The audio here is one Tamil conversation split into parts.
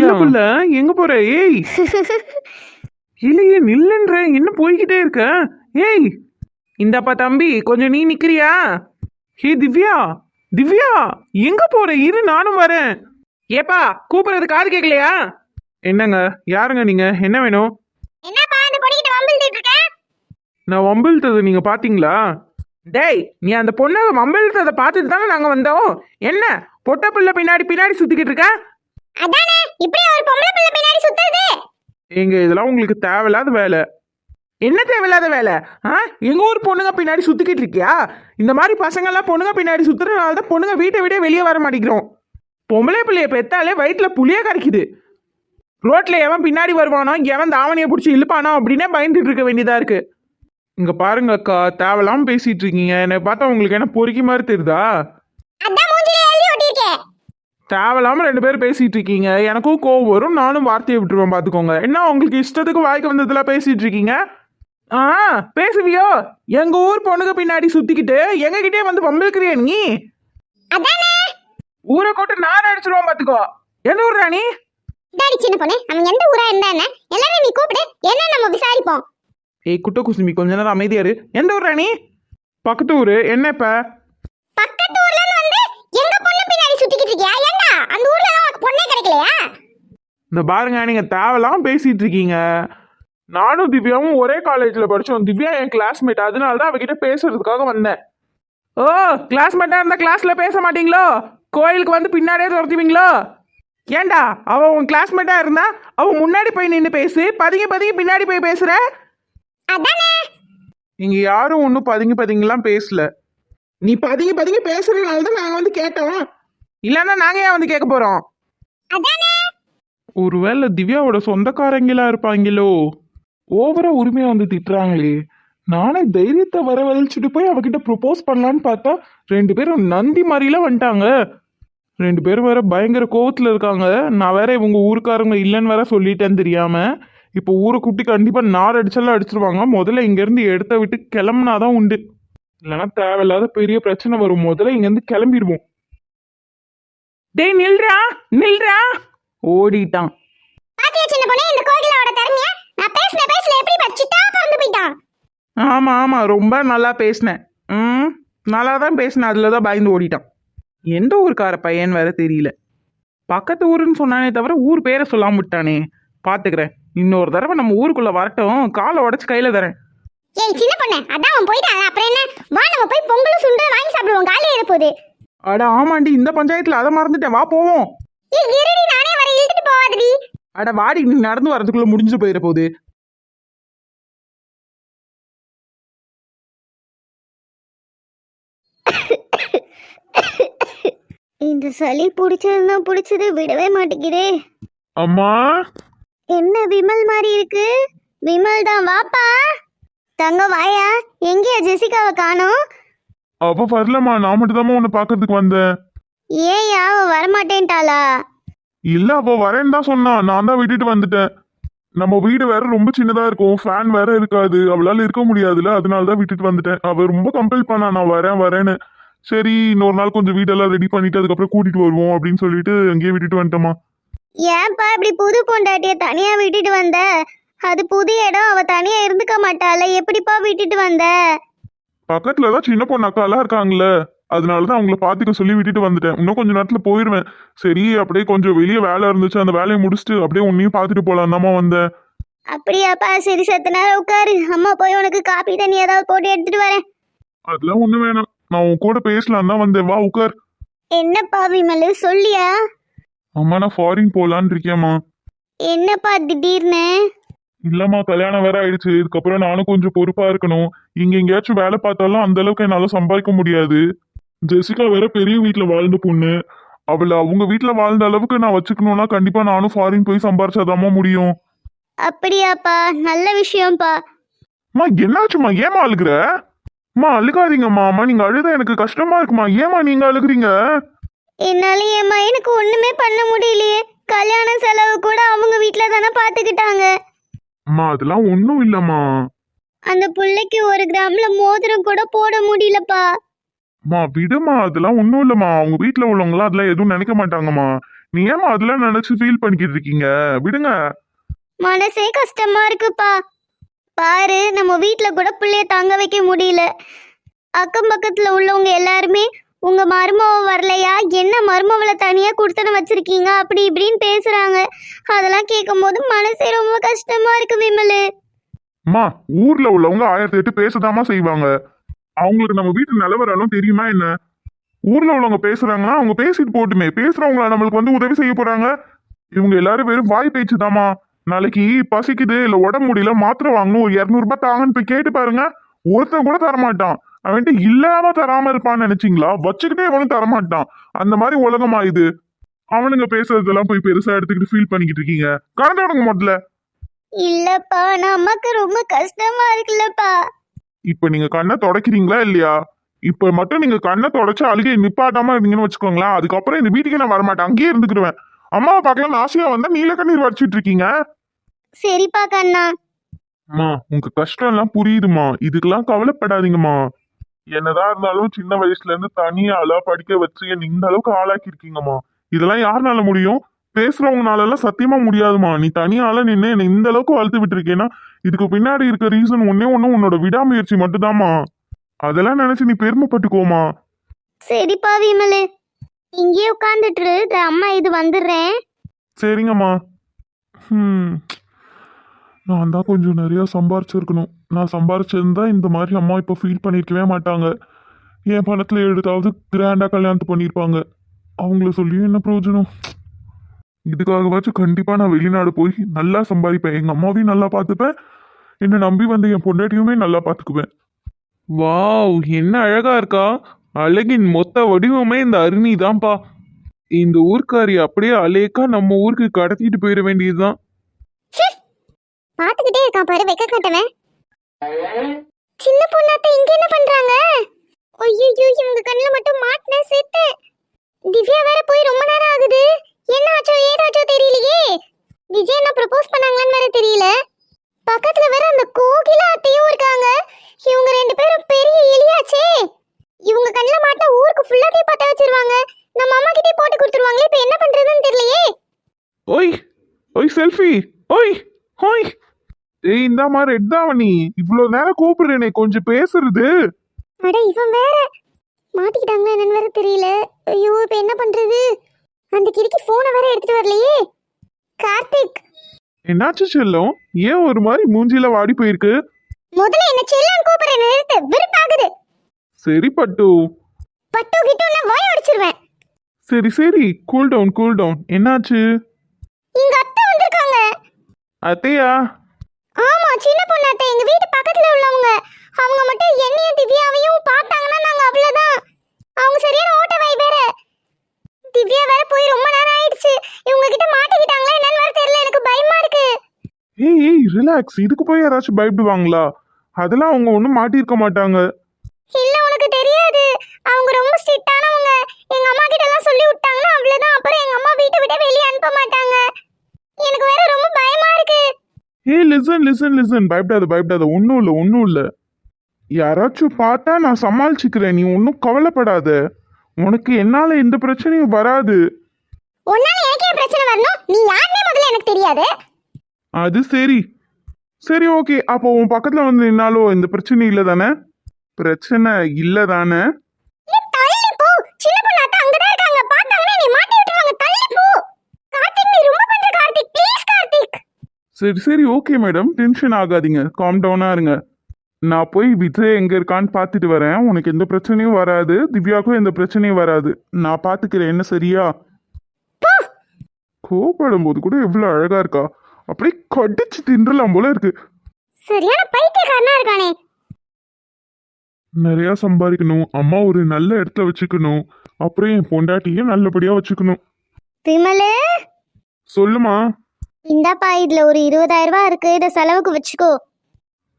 ஏய், நில்லுக்குள்ள எங்க போற? ஏய். இல்லையே நில்லுன்ற. என்ன போய்கிட்டே இருக்க? ஏய். இந்தாப்பா தம்பி கொஞ்சம் நீ நிக்கிறியா? ஹே திவ்யா. திவ்யா எங்க போற? இரு நானும் வரேன். ஏப்பா கூப்பிடுறது காது கேட்கலையா என்னங்க யாருங்க நீங்க? என்ன வேணும்? என்னப்பா அந்த இருக்க? நான் வம்பிழுத்தது நீங்க பாத்தீங்களா? டேய் நீ அந்த பொண்ணை வம்பிழுத்ததை பார்த்துட்டு தானே நாங்க வந்தோம்? என்ன பொட்ட பிள்ளை பின்னாடி பின்னாடி சுத்திக்கிட்டு இருக்க? அதானே? இப்படி ஒரு பொம்பளை பிள்ளை பின்னாடி சுத்துறது? எங்க இதெல்லாம் உங்களுக்கு தேவையில்லாத வேலை. என்ன தேவையில்லாத வேலை? ஆ? எங்க ஊர் பொண்ணுங்க பின்னாடி சுத்திக்கிட்டு இருக்கியா? இந்த மாதிரி பசங்கெல்லாம் பொண்ணுங்க பின்னாடி சுத்துறதுனால தான் பொண்ணுங்க வீட்டை விட வெளியே வர மாட்டேங்கிறோம். பொம்பளை பிள்ளைய பெத்தாலே வயிற்றுல புளிய கரைக்குது. ரோட்ல எவன் பின்னாடி வருவானோ எவன் தாவணியை பிடிச்சி இழுப்பானோ அப்படின்னே பயந்துட்டு இருக்க வேண்டியதா இருக்கு. இங்க பாருங்க அக்கா தேவையில்லாம பேசிட்டு இருக்கீங்க. என்னை பார்த்தா உங்களுக்கு என்ன பொறுக்கி மாதிரி தெரியுதா அதான் மூஞ்சில எழுதி ஒட்டியிருக்கே தேவையில்லாம ரெண்டு பேரும் பேசிட்டு இருக்கீங்க எனக்கும் கோவம் வரும் நானும் வார்த்தையை விட்டுருவேன் பாத்துக்கோங்க. என்ன உங்களுக்கு இஷ்டத்துக்கு வாய்க்கு வந்ததுல பேசிட்டு இருக்கீங்க ஆ பேசுவியோ? எங்க ஊர் பொண்ணுங்க பின்னாடி சுத்திக்கிட்டு எங்க கிட்டே வந்து வம்பிழுக்கிறிய நீ? ஊரை கூட்டு நான் அடிச்சிருவோம் பாத்துக்கோ. எந்த ஊர் ராணி டாடி சின்ன பொண்ணு அவன் எந்த ஊரா இருந்தா என்ன எல்லாரும் நீ கூப்பிடு என்ன நம்ம விசாரிப்போம். ஏய் குட்ட குசுமி கொஞ்ச நேரம் அமைதியா இரு. எந்த ஊர் ராணி பக்கத்து ஊரு என்ன இப்ப? பக்கத்து ஊர்ல இருந்து வந்து எங்க பொண்ணு பின்னாடி சுத்திக்கிட்டு இருக்கியா ஏண்டா அந்த ஊர்ல உனக்கு பொண்ணே கிடைக்கலையா? இந்த பாருங்க நீங்க தேவையில்லாம பேசிட்டு இருக்கீங்க. நானும் திவ்யாவும் ஒரே காலேஜ்ல படிச்சோம். திவ்யா என் கிளாஸ்மேட் அதனால தான் அவகிட்ட பேசுறதுக்காக வந்தேன். ஓ கிளாஸ்மேட்டா இருந்தா கிளாஸ்ல பேச மாட்டீங்களோ? கோயிலுக்கு வந்து பின்னாடியே துரத்துவீங்களோ? ஏன்டா அவ உன் கிளாஸ்மேட்டா இருந்தா அவ முன்னாடி போய் நின்று பேசு. பதுங்கி பதுங்கி பின்னாடி போய் அதானே? இங்க யாரும் ஒன்றும் பதுங்கி பதுங்கிலாம் பேசல. நீ பதுங்கி பதுங்கி பேசுறதுனால தான் நாங்க வந்து கேட்டோம். இல்லைன்னா நாங்க ஏன் வந்து கேட்க போறோம்? ஒருவேளை திவ்யாவோட சொந்தக்காரங்களா இருப்பாங்களோ? ஓவரா உரிமையா வந்து திட்டுறாங்களே. நானே தைரியத்தை வரவழைச்சிட்டு போய் அவகிட்ட ப்ரொபோஸ் பண்ணலான்னு பார்த்தா ரெண்டு பேரும் நந்தி மாதிரிலாம் வந்துட்டாங்க. ரெண்டு பேரும் வேற பயங்கர கோவத்துல இருக்காங்க. நான் வேற இவங்க ஊருக்காரங்க இல்லைன்னு வேற சொல்லிட்டேன் தெரியாம. இப்போ ஊரை கூட்டி கண்டிப்பா நார் அடிச்செல்லாம் அடிச்சிருவாங்க. முதல்ல இங்கேருந்து இடத்த விட்டு கிளம்புனாதான் உண்டு. இல்லைன்னா தேவையில்லாத பெரிய பிரச்சனை வரும். முதல்ல இங்கேருந்து கிளம்பிடுவோம். டேய் நில்றா நில்றா. ஓடிட்டான். பாத்தியா சின்ன பொண்ணு இந்த கோகிலாவோட திறமைய? நான் பேசின பேசல எப்படி பச்சிட்டா பறந்து போயிட்டான்? ஆமாம் ஆமாம் ரொம்ப நல்லா பேசினேன். ம் நல்லா தான் பேசினேன். அதில் தான் பயந்து ஓடிட்டான். எந்த ஊருக்கார பையன் வேற தெரியல. பக்கத்து ஊருன்னு சொன்னானே தவிர ஊர் பேரை சொல்லாம விட்டானே. பார்த்துக்கிறேன் இன்னொரு தடவை நம்ம ஊருக்குள்ளே வரட்டும். காலை உடச்சி கையில் தரேன். ஏய் சின்ன பொண்ணு அதான் அவன் போயிட்டான் அப்புறம் என்ன? வா நம்ம போய் பொங்கலும் சுண்டல் வாங்கி சாப்பிடுவோம். காலையில இருப்போது. அட ஆமாண்டி இந்த பஞ்சாயத்தில் அதை மறந்துட்டேன். வா போவோம். ஏய் இருடி நானே வர இழுத்துட்டு போவாதடி அட வாடி நீ நடந்து வரதுக்குள்ளே முடிஞ்சு போயிட போகுது. இந்த சளி பிடிச்சதுன்னா பிடிச்சது விடவே மாட்டேங்குதே. அம்மா? என்ன விமல் மாதிரி இருக்கு? விமல் தான் வாப்பா. தங்க வாயா எங்கேயா ஜெசிகாவை காணோம்? அவ வரலம்மா நான் மட்டும் தான் உன்னை பார்க்கறதுக்கு வந்தேன். ஏயா அவ வரமாட்டேன்ட்டாளா? இல்ல அவ வரேன்னு தான் சொன்னா. நான் தான் விட்டுட்டு வந்துட்டேன். நம்ம வீடு வேற ரொம்ப சின்னதா இருக்கும். ஃபேன் வேற இருக்காது. அவளால இருக்க முடியாதுல அதனால தான் விட்டுட்டு வந்துட்டேன். அவ ரொம்ப கம்பல் பண்ணா நான் வரேன் வரேன்னு. சரி இன்னொரு நாள் கொஞ்சம் வீடெல்லாம் ரெடி பண்ணிட்டு அதுக்கப்புறம் கூட்டிட்டு வருவோம் அப்படின்னு சொல்லிட்டு அங்கேயே விட்டுட்டு வந்துட்டோமா ஏன்பா இப்படி புது பொண்டாட்டிய தனியா விட்டுட்டு வந்த? அது புது இடம். அவ தனியா இருந்துக்க மாட்டாள. எப்படிப்பா விட்டுட்டு வந்த? பக்கத்துல தான் சின்ன பொண்ணு அக்காலாம் இருக்காங்கல்ல அதனால தான் அவங்கள பாத்துக்க சொல்லி விட்டுட்டு வந்துட்டேன். இன்னும் கொஞ்ச நேரத்துல போயிருவேன். சரி அப்படியே கொஞ்சம் வெளியே வேலை இருந்துச்சு. அந்த வேலையை முடிச்சுட்டு அப்படியே உன்னையும் பார்த்துட்டு போலாம் தாம்மா வந்தேன். அப்படியாப்பா சரி சத்த நேரம் உட்காரு. அம்மா போய் உனக்கு காப்பி தண்ணி ஏதாவது போட்டு எடுத்துட்டு வரேன். அதெல்லாம் ஒண்ணு வேணாம். நான் உன் கூட பேசலாம் தான் வந்தேன். வா உட்கார். என்னப்பா விமலு? சொல்லியா? அம்மா நான் ஃபாரின் போலான்னு இருக்கேம்மா. என்னப்பா திடீர்னு? இல்லம்மா கல்யாணம் வேற ஆயிடுச்சு. இதுக்கப்புறம் நானும் கொஞ்சம் பொறுப்பா இருக்கணும். இங்க எங்கேயாச்சும் வேலை பார்த்தாலும் அந்த அளவுக்கு என்னால சம்பாதிக்க முடியாது. ஜெசிகா வேற பெரிய வீட்ல வாழ்ந்த பொண்ணு. அவளை அவங்க வீட்ல வாழ்ந்த அளவுக்கு நான் வச்சுக்கணும்னா கண்டிப்பா நானும் ஃபாரின் போய் சம்பாரிச்சாதாம்மா முடியும். அப்படியாப்பா நல்ல விஷயம்ப்பா. அம்மா என்னாச்சும்மா? ஏமா அழுகுற? அம்மா அழுகாதீங்கம்மா. அம்மா நீங்க அழுதா எனக்கு கஷ்டமா இருக்குமா? ஏமா நீங்க அழுகுறீங்க? என்னால என் மயனுக்கு ஒண்ணுமே பண்ண முடியலையே. கல்யாண செலவு கூட அவங்க வீட்ல தானே பாத்துக்கிட்டாங்க அம்மா அதெல்லாம் ஒன்றும் இல்லம்மா. அந்த புள்ளைக்கு ஒரு கிராம்ல மோதிரம் கூட போட முடியலப்பா. அம்மா விடுமா அதெல்லாம் ஒன்றும் இல்லைம்மா. அவங்க வீட்டில் உள்ளவங்களாம் அதெல்லாம் எதுவும் நினைக்க மாட்டாங்கம்மா. நீ ஏமா அதெல்லாம் நினைச்சு ஃபீல் பண்ணிக்கிட்டு இருக்கீங்க? விடுங்க. மனசே கஷ்டமா இருக்குப்பா. பாரு நம்ம வீட்ல கூட பிள்ளைய தங்க வைக்க முடியல. அக்கம் பக்கத்துல உள்ளவங்க எல்லாருமே உங்க மருமவ வரலையா? என்ன மருமவளை தனியா கொடுத்தன வச்சிருக்கீங்க? அப்படி இப்படின்னு பேசுறாங்க. அதெல்லாம் கேட்கும் போது மனசே ரொம்ப கஷ்டமா இருக்கு விமலு. அம்மா ஊர்ல உள்ளவங்க ஆயிரத்தி எட்டு பேசதாமா செய்வாங்க. அவங்களுக்கு நம்ம வீட்டு நிலவரம் தெரியுமா என்ன? ஊர்ல உள்ளவங்க பேசுறாங்கன்னா அவங்க பேசிட்டு போட்டுமே. பேசுறவங்களா நம்மளுக்கு வந்து உதவி செய்ய போறாங்க? இவங்க எல்லாரும் வெறும் வாய் பேச்சுதாம்மா. நாளைக்கு பசிக்குது இல்ல உடம்பு முடியல மாத்திரை வாங்கணும் ஒரு இரநூறுபா தாங்கன்னு போய் கேட்டு பாருங்க. ஒருத்தன் கூட தரமாட்டான். அவன்ட்டு இல்லாம தராம இருப்பான்னு நினைச்சீங்களா? வச்சுக்கிட்டே அவனும் தரமாட்டான். அந்த மாதிரி உலகமா இது? அவனுங்க பேசுறதெல்லாம் போய் பெருசா எடுத்துக்கிட்டு ஃபீல் பண்ணிக்கிட்டு இருக்கீங்க. கலந்து விடுங்க முதல்ல. இல்லப்பா நமக்கு ரொம்ப கஷ்டமா இருக்குல்லப்பா. இப்ப நீங்க கண்ணை தொடக்கிறீங்களா இல்லையா? இப்ப மட்டும் நீங்க கண்ணை தொடச்சு அழுகை நிப்பாட்டாம இருந்தீங்கன்னு வச்சுக்கோங்களேன். அதுக்கப்புறம் இந்த வீட்டுக்கு நான் வரமாட்டேன். அங்கேயே இருந்துக்கிடுவேன். அம்மாவை பார்க்கலாம். ஆசையா வந்தா நீல கண்ணீர் வடிச்சிட்டு இருக்கீங்க. சரிப்பா கண்ணா. அம்மா உங்க கஷ்டம் எல்லாம் புரியுதுமா இதுக்கெல்லாம் கவலைப்படாதீங்கம்மா. என்னதான் இருந்தாலும் சின்ன வயசுல இருந்து தனியாளா படிக்க வச்சு என்னை இந்த அளவுக்கு ஆளாக்கி இருக்கீங்கம்மா இதெல்லாம் யாருனால முடியும்? பேசுறவங்கனால எல்லாம் சத்தியமா முடியாதுமா நீ தனியால நின்று என்னை இந்த அளவுக்கு வளர்த்து விட்டுருக்கேன்னா இதுக்கு பின்னாடி இருக்க ரீசன் ஒன்னே ஒண்ணு உன்னோட விடாமுயற்சி மட்டும்தாம்மா. அதெல்லாம் நினைச்சு நீ பெருமைப்பட்டுக்கோமா சரிப்பா விமலு. இங்கேயே உட்காந்துட்டு அம்மா இது வந்துடுறேன். சரிங்கம்மா. நான் தான் கொஞ்சம் நிறையா சம்பாரிச்சிருக்கணும். நான் சம்பாரிச்சிருந்தா இந்த மாதிரி அம்மா இப்போ ஃபீல் பண்ணியிருக்கவே மாட்டாங்க. என் பணத்தில் எடுத்தாவது கிராண்டாக கல்யாணத்து பண்ணியிருப்பாங்க அவங்கள சொல்லியும் என்ன பிரயோஜனம்? இதுக்காகவாச்சும் கண்டிப்பாக நான் வெளிநாடு போய் நல்லா சம்பாதிப்பேன். எங்கள் அம்மாவையும் நல்லா பார்த்துப்பேன். என்னை நம்பி வந்து என் பொண்டாட்டியுமே நல்லா பார்த்துக்குவேன். வாவ் என்ன அழகா இருக்கா. அழகின் மொத்த வடிவமே இந்த அருணி தான்ப்பா. இந்த ஊர்க்காரி அப்படியே அலேக்கா நம்ம ஊருக்கு கடத்திட்டு போயிட வேண்டியதுதான். பாத்துக்கிட்டே இருக்கான் பாரு வெக்க கட்டவன். சின்ன பொண்ணாத்த இங்க என்ன பண்றாங்க? ஐயோ இவங்க கண்ணுல மட்டும் மாட்டின செத்து. திவ்யா வேற போய் ரொம்ப நேரம் ஆகுது. என்ன ஆச்சோ ஏதாச்சோ தெரியலையே. விஜய் என்ன ப்ரப்போஸ் பண்ணாங்களான்னு வேற தெரியல. பக்கத்துல வேற அந்த கோகிலா அத்தையும் இருக்காங்க. இவங்க ரெண்டு பேரும் பெரிய எலியாச்சே. இவங்க கண்ணுல மாட்ட ஊருக்கு ஃபுல்லாத்தையும் பத்த வச்சிருவாங்க. நம்ம அம்மா கிட்டே போட்டு கொடுத்துருவாங்களே இப்போ என்ன பண்றதுன்னு தெரியலையே. ஓய் ஓய் செல்ஃபி. ஓய் ஓய். ஏய் இந்த மாதிரி ரெட்டாவணி இவ்வளோ நேரம் கூப்பிடுறேனே கொஞ்சம் பேசுறது. அட இவன் வேற. மாட்டிக்கிட்டாங்களா என்னன்னு வேற தெரியல. ஐயோ இப்ப என்ன பண்றது? அந்த கிறுக்கி போனை வேற எடுத்துட்டு வரலையே. கார்த்திக். என்னாச்சு செல்லம்? ஏன் ஒரு மாதிரி மூஞ்சில வாடி போயிருக்கு? முதல்ல என்ன செல்லான் கூப்பிடுற நிறுத்து. வெறுப்பாகுது. சரி பட்டு. பட்டு கிட்ட வாய் அடிச்சிருவேன் சரி சரி. கூல் டவுன் கூல் டவுன் என்னாச்சு? இங்க அத்தை வந்திருக்காங்க. அத்தையா? சின்ன பொண்ணு அத்தை எங்க வீட்டு பக்கத்துல உள்ளவங்க. அவங்க மட்டும் என்னையும் திவ்யாவையும் பார்த்தாங்கன்னா நாங்க அவ்வளவுதான். அவங்க சரியான ஓட்ட வை வேற. திவ்யா வேற போய் ரொம்ப நேரம் ஆயிடுச்சு. இவங்க கிட்ட மாட்டிக்கிட்டாங்களா என்னன்னு வேற தெரியல எனக்கு பயமா இருக்கு. ஏய் ஏய் ரிலாக்ஸ் இதுக்கு போய் யாராச்சும் பயப்படுவாங்களா? அதெல்லாம் அவங்க ஒன்றும் மாட்டியிருக்க மாட்டாங்க. இல்ல உனக்கு தெரியாது அவங்க ரொம்ப ஸ்ட்ரிக்டானவங்க எங்க அம்மா கிட்ட எல்லாம் சொல்லி விட்டாங்கன்னா அவ்வளவுதான் அப்புறம் எங்க அம்மா வீட்டை விட்டு வெளியே அனுப்ப மாட்டாங்க எனக்கு வேற ரொம்ப பயமா இருக்கு ஏய் லிசன் லிசன் லிசன் பயப்படாத பயப்படாத. ஒன்றும் இல்லை ஒன்றும் இல்லை. யாராச்சும் பார்த்தா நான் சமாளிச்சுக்கிறேன். நீ ஒன்றும் கவலைப்படாத. உனக்கு என்னால் எந்த பிரச்சனையும் வராது. உன்னால எனக்கே பிரச்சனை வரணும்? நீ யாருன்னே முதல்ல எனக்கு தெரியாது. அது சரி. சரி ஓகே அப்போ உன் பக்கத்தில் வந்து நின்னாலோ? இந்த பிரச்சனை இல்லை தானே பிரச்சனை இல்லை தானே சரி சரி ஓகே மேடம் டென்ஷன் ஆகாதீங்க. காம் டவுனாக இருங்க. நான் போய் விஜய் எங்கே இருக்கான்னு பார்த்துட்டு வரேன். உனக்கு எந்த பிரச்சனையும் வராது. திவ்யாவுக்கும் எந்த பிரச்சனையும் வராது. நான் பார்த்துக்கிறேன். என்ன சரியா? கோபப்படும் போது கூட எவ்வளோ அழகா இருக்கா? அப்படியே கடிச்சு தின்றலாம் போல இருக்கு. சரியான பைத்தியக்காரனா இருக்கானே. நிறையா சம்பாதிக்கணும். அம்மா ஒரு நல்ல இடத்துல வச்சுக்கணும். அப்புறம் என் பொண்டாட்டியை நல்லபடியாக வச்சுக்கணும். விமலு! சொல்லுமா இந்தாப்பா இதுல ஒரு இருபதாயிரம் ரூபாய் இருக்கு. இதை செலவுக்கு வச்சுக்கோ.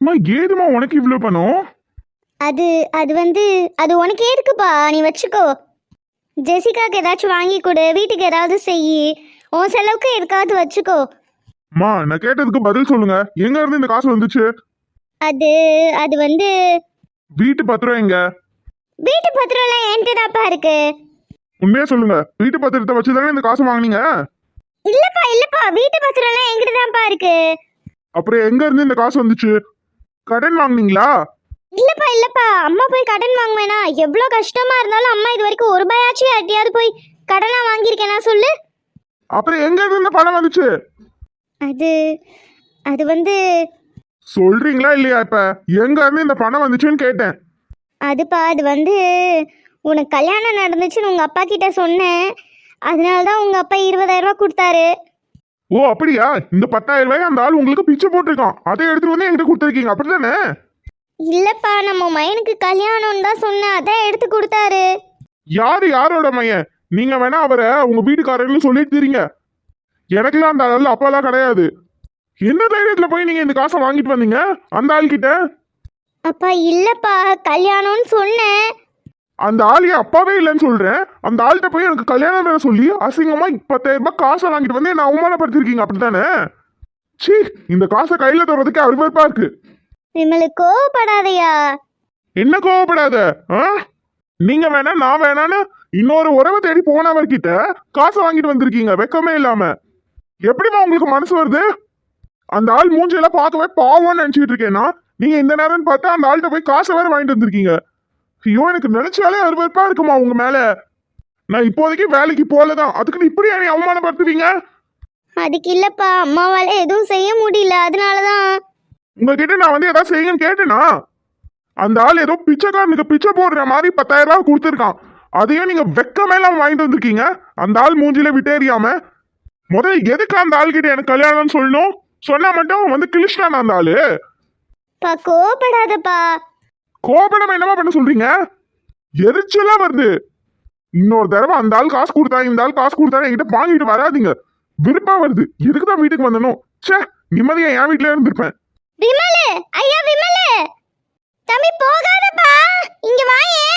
அம்மா ஏதுமா உனக்கு இவ்வளோ பணம்? அது அது வந்து அது உனக்கு இருக்குப்பா நீ வச்சுக்கோ. ஜெசிகாக்கு ஏதாச்சும் வாங்கி கொடு. வீட்டுக்கு ஏதாவது செய் உன் செலவுக்கு எதுக்காவது வச்சுக்கோ. அம்மா நான் கேட்டதுக்கு பதில் சொல்லுங்க. எங்க இருந்து இந்த காசு வந்துச்சு? அது அது வந்து வீட்டு பத்திரம் எங்க? வீட்டு பத்திரம்லாம் என்கிட்ட தான்ப்பா இருக்கு. உண்மையா சொல்லுங்க. வீட்டு பத்திரத்தை வச்சு தானே இந்த காசு வாங்குனீங்க? இல்லப்பா இல்லப்பா. வீட்டு பத்திரம் எல்லாம் எங்கிட்ட தான்ப்பா இருக்கு. அப்புறம் எங்க இருந்து இந்த காசு வந்துச்சு? கடன் வாங்குனீங்களா? இல்லப்பா இல்லப்பா. அம்மா போய் கடன் வாங்குவேனா? எவ்வளோ கஷ்டமா இருந்தாலும் அம்மா இது வரைக்கும் ஒரு ரூபாயாச்சும் யார்ட்டையாவது போய் கடனா வாங்கியிருக்கேனா சொல்லு. அப்புறம் எங்க இருந்து இந்த பணம் வந்துச்சு? அது அது வந்து சொல்றீங்களா இல்லையா இப்ப? எங்க இருந்து இந்த பணம் வந்துச்சுன்னு கேட்டேன். அதுப்பா அது வந்து உனக்கு கல்யாணம் நடந்துச்சுன்னு உங்கள் அப்பா கிட்ட சொன்னேன். அதனால தான் உங்கள் அப்பா இருபதாயிரம் ரூபாய் கொடுத்தாரு. ஓ அப்படியா? இந்த பத்தாயிரம் ரூபாய் அந்த ஆள் உங்களுக்கு பிச்சை போட்டிருக்கான். அதை எடுத்துட்டு வந்து என்கிட்ட கொடுத்துருக்கீங்க. அப்படிதானே இல்லைப்பா நம்ம மயனுக்கு கல்யாணம்னு தான் சொன்னேன். அதான் எடுத்து கொடுத்தாரு. யாரு யாரோட மையன்? நீங்க வேணா அவரை உங்க வீட்டுக்காரர்னு சொல்லிட்டு தெரியுங்க எனக்கெல்லாம் அந்த ஆள் அப்பாலாம் கிடையாது. என்ன தைரியத்துல போய் நீங்க இந்த காசை வாங்கிட்டு வந்தீங்க? அந்த ஆள் கிட்ட அப்பா இல்லைப்பா கல்யாணம்னு சொன்னேன். அந்த ஆள் என் அப்பாவே இல்லைன்னு சொல்றேன். அந்த ஆள்கிட்ட போய் எனக்கு கல்யாணம் வேற சொல்லி அசிங்கமா பத்தாயிரம் ரூபாய் காசை வாங்கிட்டு வந்து என்ன அவமானப்படுத்திருக்கீங்க அப்படித்தானே? சீ இந்த காசை கையில தர்றதுக்கு அருவருப்பா இருக்கு. விமலு கோவப்படாதயா. என்ன கோவப்படாத? ஆ? நீங்க வேணா நான் வேணான்னு இன்னொரு உறவை தேடி போனவர்கிட்ட காசை வாங்கிட்டு வந்திருக்கீங்க வெக்கமே இல்லாம. எப்படிம்மா உங்களுக்கு மனசு வருது? அந்த ஆள் மூஞ்சியெல்லாம் பார்க்கவே பாவம்னு நினைச்சிட்டு இருக்கேன்னா நீங்க இந்த நேரம்னு பார்த்தா அந்த ஆள்கிட்ட போய் காசை வேற வாங்கிட்டு வந்திருக்கீங்க. ஐயோ எனக்கு நினைச்சாலே அருவருப்பா இருக்குமா உங்க மேல? நான் இப்போதைக்கு வேலைக்கு போலதான் அதுக்கு இப்படி என்னை அவமானப்படுத்துவீங்க? அதுக்கு இல்லைப்பா அம்மாவால் எதுவும் செய்ய முடியல அதனால தான் உங்ககிட்ட நான் வந்து ஏதாவது செய்யுங்கன்னு கேட்டேனா? அந்த ஆள் ஏதோ பிச்சைக்காரனுக்கு பிச்சை போடுற மாதிரி பத்தாயிரம் ரூபாய் கொடுத்துருக்கான். அதையும் நீங்க வெக்கமே இல்லாம வாங்கிட்டு வந்திருக்கீங்க. அந்த ஆள் மூஞ்சில விட்டேறியாம முதல்ல எதுக்கு அந்த ஆள் கிட்ட எனக்கு கல்யாணம்னு சொல்லணும்? சொன்னா மட்டும் வந்து கிழிச்சிட்டான் அந்த ஆளு? பா கோவப்படாதப்பா. கோபடமா என்னமா பண்ண சொல்றீங்க? எரிச்சலா வருது. இன்னொரு தடவை அந்த ஆள் காசு கொடுத்தா இந்த ஆள் காசு கொடுத்தா என்கிட்ட வாங்கிட்டு வராதிங்க. விருப்பா வருது. எதுக்கு தான் வீட்டுக்கு வந்தனும் சே நிம்மதியா என் வீட்லயே இருந்திருப்பேன். விமலு ஐயா விமலு. தம்பி போகாதப்பா. இங்க வாயே.